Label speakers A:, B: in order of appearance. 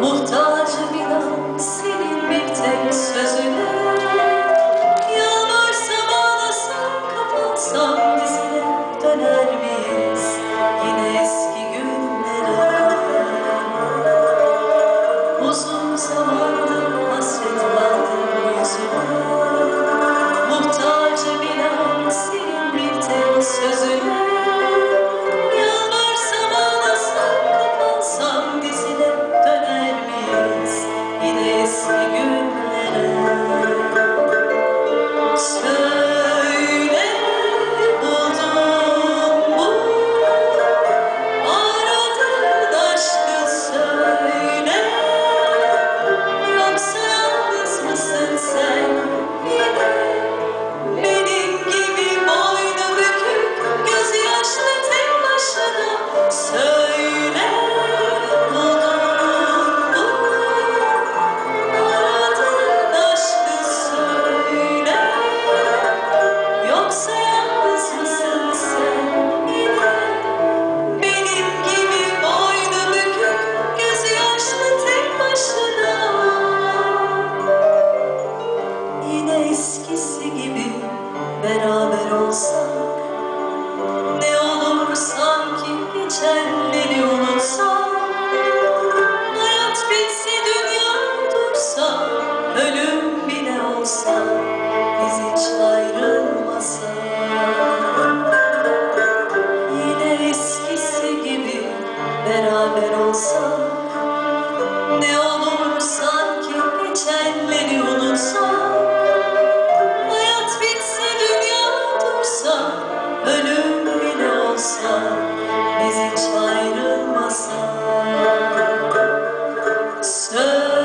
A: Muhtar. eskisi gibi beraber olsak Ne olur sanki geçerleri unutsak Hayat bitse dünya dursa Ölüm bile olsa. Still